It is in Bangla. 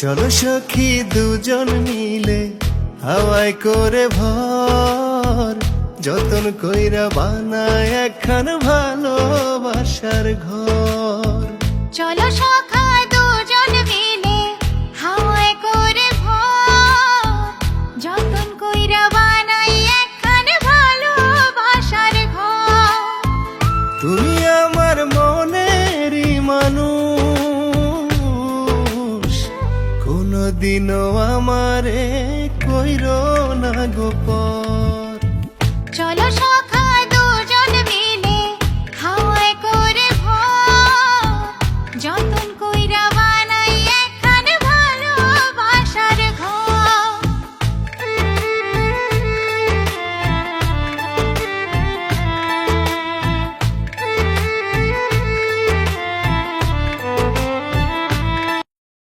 চলো সখী দুজন মিলে হাওয়ায় করে ভর যতন কইরা বানায় এখন ভালোবাসার ঘর। চলো সখা দুজন মিলে হাওয়ায় করে ভর যতন কইরা ভালোবাসার ঘর। তুমি কোনদিনও আমারে কইরো না গোপন